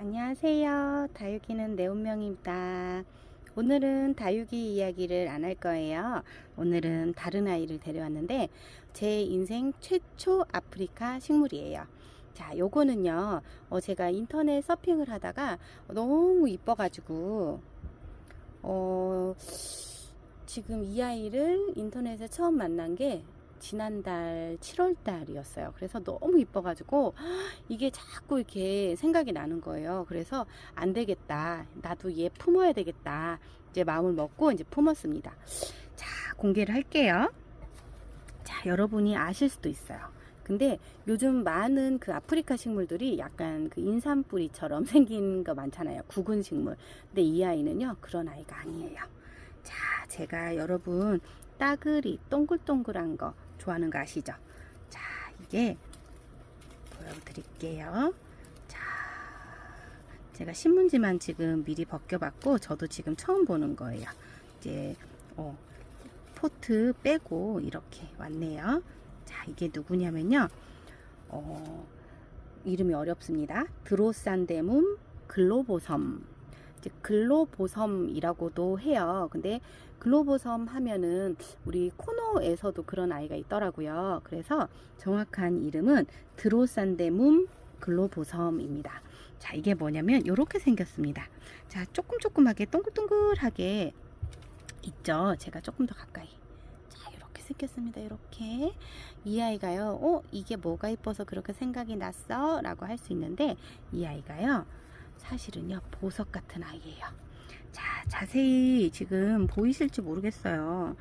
안녕하세요. 다육이는 내 운명입니다. 오늘은 다육이 이야기를 안 할 거예요. 오늘은 다른 아이를 데려왔는데 제 인생 최초 아프리카 식물이에요. 자, 요거는요. 어, 제가 인터넷 서핑을 하다가 너무 이뻐 가지고 어, 지금 이 아이를 인터넷에 처음 만난 게 지난달 7월 달이었어요. 그래서 너무 이뻐가지고 이게 자꾸 이렇게 생각이 나는 거예요. 그래서 안 되겠다. 나도 얘 품어야 되겠다. 이제 마음을 먹고 이제 품었습니다. 자, 공개를 할게요. 자, 여러분이 아실 수도 있어요. 근데 요즘 많은 그 아프리카 식물들이 약간 그 인삼뿌리처럼 생긴 거 많잖아요. 구근 식물. 근데 이 아이는요, 그런 아이가 아니에요. 자, 제가 여러분 따그리 동글동글한 거 좋아하는 거 아시죠? 자, 이게 보여드릴게요. 자, 제가 신문지만 지금 미리 벗겨봤고, 저도 지금 처음 보는 거예요. 이제, 어, 포트 빼고 이렇게 왔네요. 자, 이게 누구냐면요. 어, 이름이 어렵습니다. 드로산데문 글로보섬. 글로보섬이라고도 해요. 근데 글로보섬 하면은 우리 코너에서도 그런 아이가 있더라고요. 그래서 정확한 이름은 드로산데문 글로보섬입니다. 자, 이게 뭐냐면 이렇게 생겼습니다. 자, 조금 조금하게 동글동글하게 있죠. 제가 조금 더 가까이. 자, 이렇게 생겼습니다. 이렇게. 이 아이가요. 어, 이게 뭐가 이뻐서 그렇게 생각이 났어? 라고 할 수 있는데 이 아이가요. 사실은요. 보석 같은 아이예요. 자, 자세히 지금 보이실지 모르겠어요.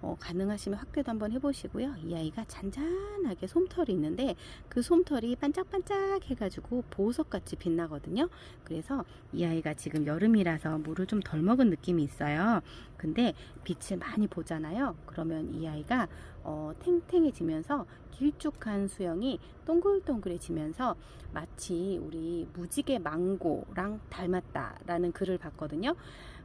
어, 가능하시면 확대도 한번 해보시고요. 이 아이가 잔잔하게 솜털이 있는데 그 솜털이 반짝반짝 해가지고 보석같이 빛나거든요. 그래서 이 아이가 지금 여름이라서 물을 좀 덜 먹은 느낌이 있어요. 근데 빛을 많이 보잖아요. 그러면 이 아이가 어, 탱탱해지면서 길쭉한 수영이 동글동글해지면서 마치 우리 무지개 망고랑 닮았다라는 글을 봤거든요.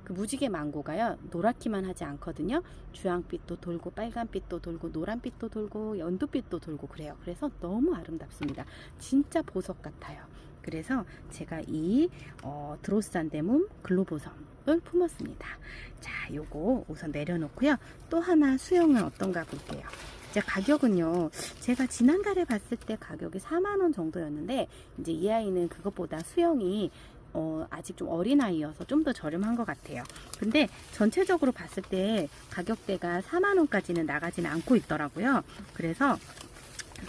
그 무지개 망고가요 노랗기만 하지 않거든요. 주황빛도 돌고 빨간빛도 돌고 노란빛도 돌고 연두빛도 돌고 그래요. 그래서 너무 아름답습니다. 진짜 보석 같아요. 그래서 제가 이 어, 드로산데문 글로보섬을 품었습니다. 자, 요거 우선 내려놓고요. 또 하나 수영은 어떤가 볼게요. 이제 가격은요, 제가 지난달에 봤을 때 가격이 4만 원 정도였는데, 이제 이 아이는 그것보다 수영이 어, 아직 좀 어린 아이여서 좀 더 저렴한 것 같아요. 근데 전체적으로 봤을 때 가격대가 4만원까지는 나가지는 않고 있더라고요. 그래서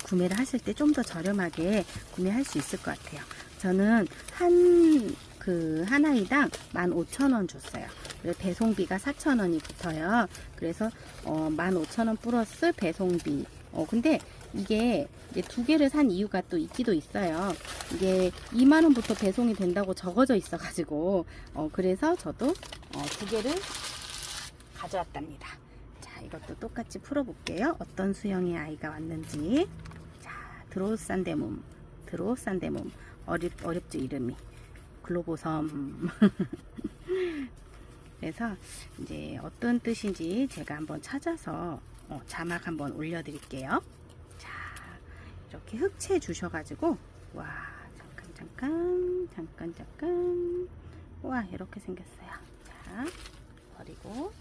구매를 하실 때 좀 더 저렴하게 구매할 수 있을 것 같아요. 저는 한, 그, 한 아이당 15,000원 줬어요. 그리고 배송비가 4,000원이 붙어요. 그래서, 어, 15,000원 플러스 배송비. 어, 근데 이게 두 개를 산 이유가 또 있기도 있어요. 이게 2만원부터 배송이 된다고 적어져 있어가지고, 어, 그래서 저도, 어, 두 개를 가져왔답니다. 자, 이것도 똑같이 풀어볼게요. 어떤 수영의 아이가 왔는지. 자, 드로산데몸. 드로산데몸. 어렵, 어렵죠, 이름이. 글로보섬. 그래서 이제 어떤 뜻인지 제가 한번 찾아서 어, 자막 한번 올려드릴게요. 자, 이렇게 흑채 주셔가지고, 와, 잠깐, 잠깐, 잠깐, 잠깐. 와, 이렇게 생겼어요. 자, 버리고.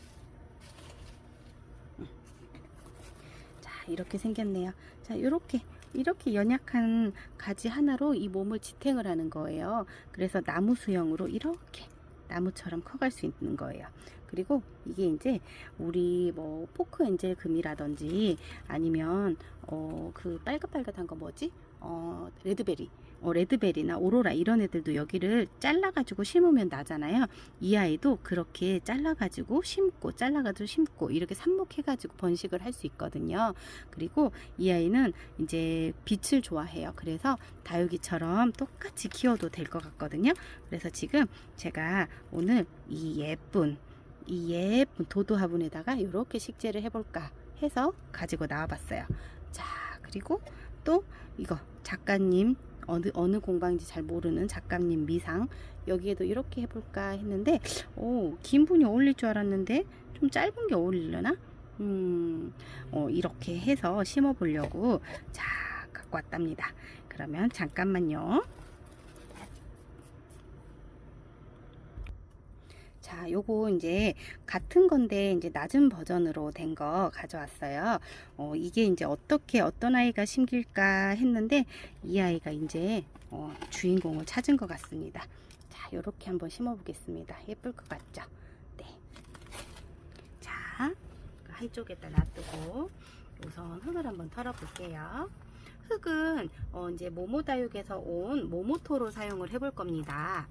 자, 이렇게 생겼네요. 자, 이렇게 이렇게 연약한 가지 하나로 이 몸을 지탱을 하는 거예요. 그래서 나무 수영으로 이렇게 나무처럼 커갈 수 있는 거예요. 그리고 이게 이제 우리 뭐 포크 엔젤 금이라든지 아니면 어 그 빨갛빨갛한 거 뭐지? 어 레드베리 어, 레드베리나 오로라 이런 애들도 여기를 잘라가지고 심으면 나잖아요. 이 아이도 그렇게 잘라가지고 심고 잘라가지고 심고 이렇게 삽목해가지고 번식을 할 수 있거든요. 그리고 이 아이는 이제 빛을 좋아해요. 그래서 다육이처럼 똑같이 키워도 될 것 같거든요. 그래서 지금 제가 오늘 이 예쁜 이 예쁜 도도 화분에다가 이렇게 식재를 해볼까 해서 가지고 나와봤어요. 자 그리고 또 이거 작가님 어느 어느 공방인지 잘 모르는 작가님 미상 여기에도 이렇게 해볼까 했는데 오 긴 분이 어울릴 줄 알았는데 좀 짧은 게 어울리려나? 음, 어, 이렇게 해서 심어 보려고 자 갖고 왔답니다. 그러면 잠깐만요. 자, 요거 이제 같은 건데 이제 낮은 버전으로 된 거 가져왔어요. 어, 이게 이제 어떻게 어떤 아이가 심길까 했는데 이 아이가 이제 어, 주인공을 찾은 것 같습니다. 자, 요렇게 한번 심어 보겠습니다. 예쁠 것 같죠? 네. 자, 한쪽에다 놔두고 우선 흙을 한번 털어 볼게요. 흙은 어, 이제 모모다육에서 온 모모토로 사용을 해볼 겁니다.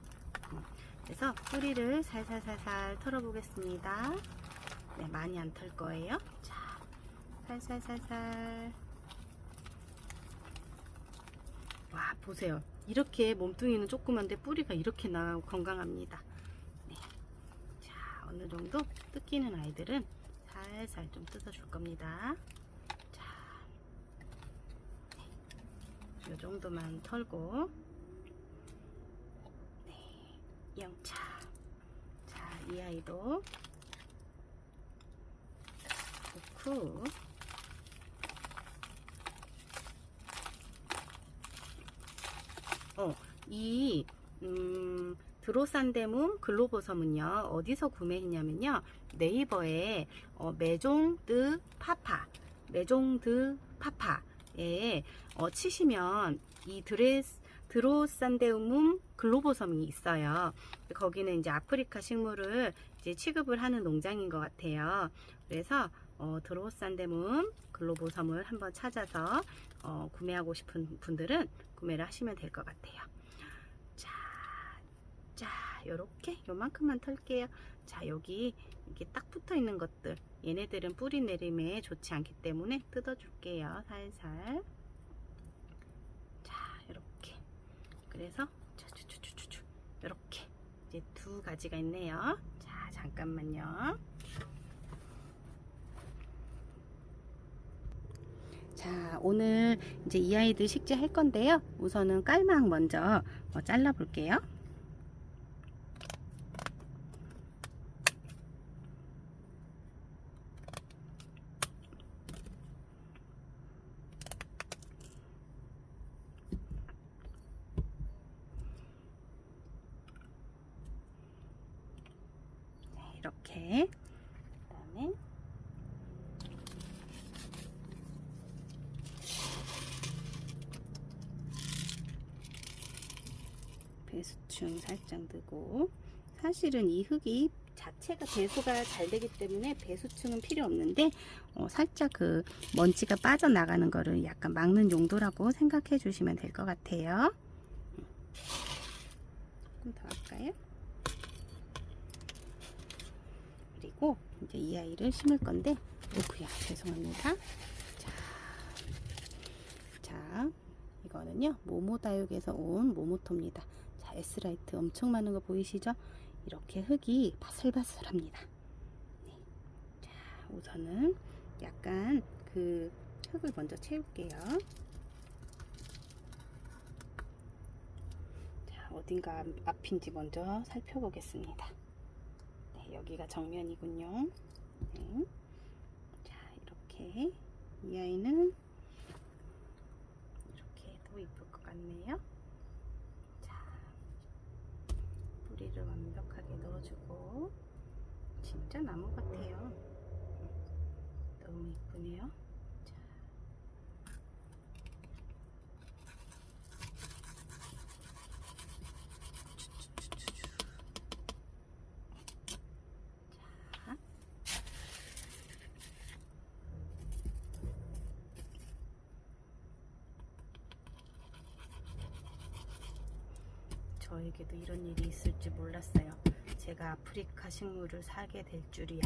음, 그래서 뿌리를 살살살살 털어보겠습니다. 네, 많이 안 털 거예요. 자, 살살살살. 와, 보세요. 이렇게 몸뚱이는 조그만데 뿌리가 이렇게 나고 건강합니다. 네. 자, 어느 정도 뜯기는 아이들은 살살 좀 뜯어줄 겁니다. 자, 네. 요 정도만 털고, 네, 영차. 자, 이 아이도 놓고, 어, 이, 음, 드로산데문 글로보섬은요, 어디서 구매했냐면요, 네이버에 어, 메종드 파파, 메종드 파파에 어, 치시면 이 드레스, 드로산데움 글로보섬이 있어요. 거기는 이제 아프리카 식물을 이제 취급을 하는 농장인 것 같아요. 그래서 어, 드로산데문 글로보섬을 한번 찾아서 어, 구매하고 싶은 분들은 구매를 하시면 될 것 같아요. 자, 자, 요렇게 요만큼만 털게요. 자, 여기 이렇게 딱 붙어 있는 것들 얘네들은 뿌리 내림에 좋지 않기 때문에 뜯어줄게요. 살살. 자, 이렇게. 그래서 추추추추추 이렇게 이제 두 가지가 있네요. 자, 잠깐만요. 자, 오늘 이제 이 아이들 식재 할 건데요. 우선은 깔막 먼저 어, 잘라 볼게요. 네, 이렇게 그다음에 배수충 살짝 넣고. 사실은 이 흙이 자체가 배수가 잘 되기 때문에 배수충은 필요 없는데 어, 살짝 그 먼지가 빠져나가는 거를 약간 막는 용도라고 생각해 주시면 될 것 같아요. 조금 더 할까요? 그리고 이제 이 아이를 심을 건데 오구야 죄송합니다. 자, 자 이거는요 모모다육에서 온 모모토입니다. 자 S라이트 엄청 많은 거 보이시죠 이렇게 흙이 바슬바슬합니다 네. 자 우선은 약간 그 흙을 먼저 채울게요 자 어딘가 앞인지 먼저 살펴보겠습니다 네, 여기가 정면이군요 네. 자 이렇게 이 아이는 이렇게 해도 이쁠 것 같네요. 자, 뿌리를 완벽하게 넣어주고 진짜 나무 같아요. 너무 이쁘네요. 저에게도 이런 일이 있을 줄 몰랐어요. 제가 아프리카 식물을 사게 될 줄이야.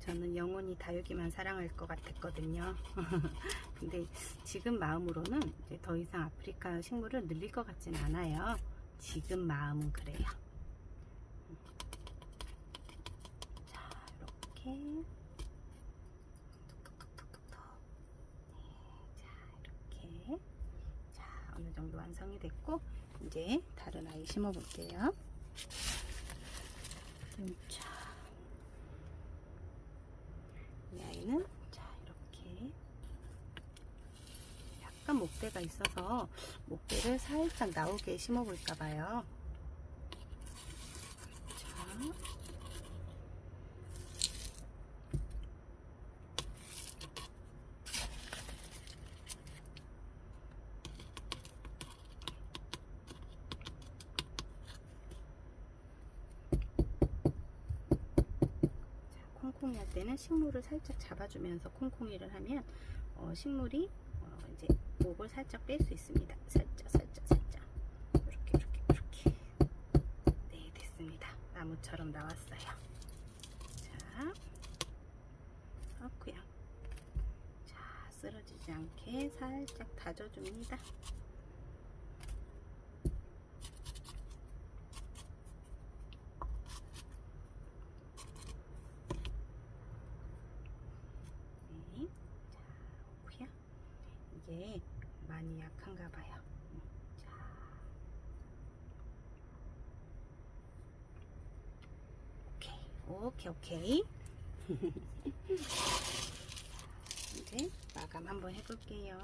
저는 영원히 다육이만 사랑할 것 같았거든요. 근데 지금 마음으로는 이제 더 이상 아프리카 식물을 늘릴 것 같진 않아요. 지금 마음은 그래요. 자, 이렇게. 톡톡톡톡톡톡. 네, 자, 이렇게. 자, 어느 정도 완성이 됐고, 이제 다른 아이 심어 볼게요. 자, 이 아이는 자, 이렇게. 약간 목대가 있어서 목대를 살짝 나오게 심어 볼까 봐요. 자, 콩콩이 할 때는 식물을 살짝 잡아주면서 콩콩이를 하면 어, 식물이 어, 이제 목을 살짝 뺄 수 있습니다. 살짝, 살짝, 살짝. 이렇게, 이렇게, 이렇게. 네, 됐습니다. 나무처럼 나왔어요. 자, 하고요. 자, 쓰러지지 않게 살짝 다져줍니다. 네. 자, 오고요. 이게 많이 약한가 봐요. 음, 자. 오케이, 오케이, 이제 마감 한번 해볼게요.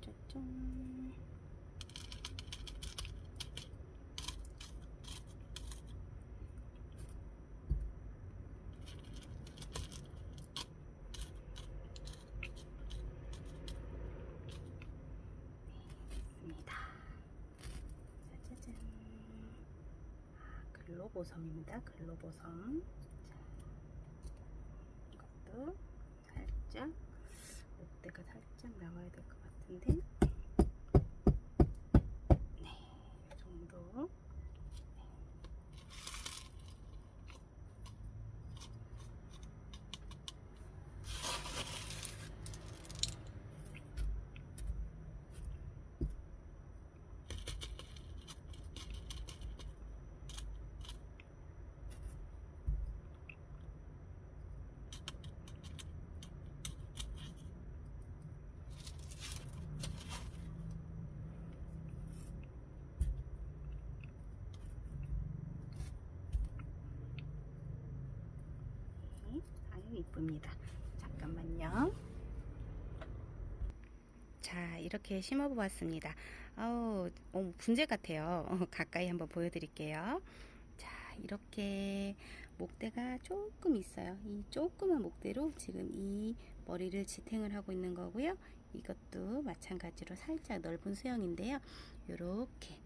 짜짜짜짠. 있습니다. 짜자잔. 아, 글로보섬입니다. 글로보섬. 자, 이것도 살짝 목대가 살짝 나와야 될 것 같은데. 네, 이 정도. 네, 아유 이쁩니다. 잠깐만요. 자 이렇게 심어 보았습니다. 아우 어, 분재 같아요. 어, 가까이 한번 보여드릴게요. 자 이렇게 목대가 조금 있어요. 이 조그만 목대로 지금 이 머리를 지탱을 하고 있는 거고요. 이것도 마찬가지로 살짝 넓은 수영인데요. 이렇게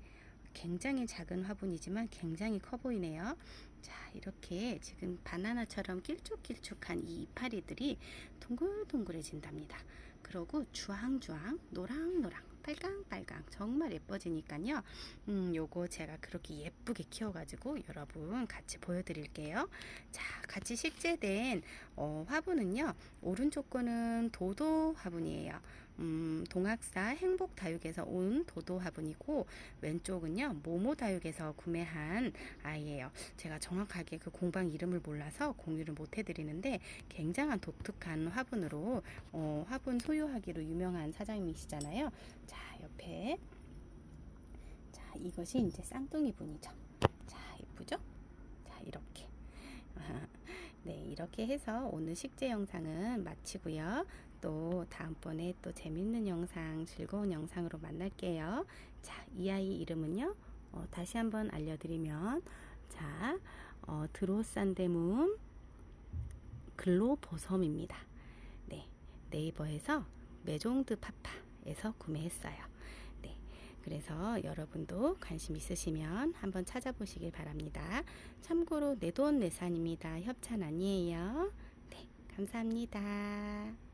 굉장히 작은 화분이지만 굉장히 커 보이네요. 자, 이렇게 지금 바나나처럼 길쭉길쭉한 이 이파리들이 동글동글해진답니다. 그러고 주황주황, 노랑노랑, 빨강빨강 정말 예뻐지니까요. 음, 요거 제가 그렇게 예쁘게 키워가지고 여러분 같이 보여드릴게요. 자, 같이 식재된 어, 화분은요. 오른쪽 거는 도도 화분이에요. 음, 동학사 행복다육에서 온 도도 화분이고 왼쪽은요 모모다육에서 구매한 아이예요. 제가 정확하게 그 공방 이름을 몰라서 공유를 못 해드리는데 굉장한 독특한 화분으로 어, 화분 소유하기로 유명한 사장님이시잖아요. 자 옆에 자 이것이 이제 쌍둥이 분이죠. 자 예쁘죠? 자 이렇게 네, 이렇게 해서 오늘 식재 영상은 마치고요. 또 다음번에 또 재밌는 영상, 즐거운 영상으로 만날게요. 자, 이 아이 이름은요. 어, 다시 한번 알려드리면, 자, 어, 드로산데문 글로보섬입니다. 네, 네이버에서 메종드 파파에서 구매했어요. 네, 그래서 여러분도 관심 있으시면 한번 찾아보시길 바랍니다. 참고로 내돈 내산입니다. 협찬 아니에요. 네, 감사합니다.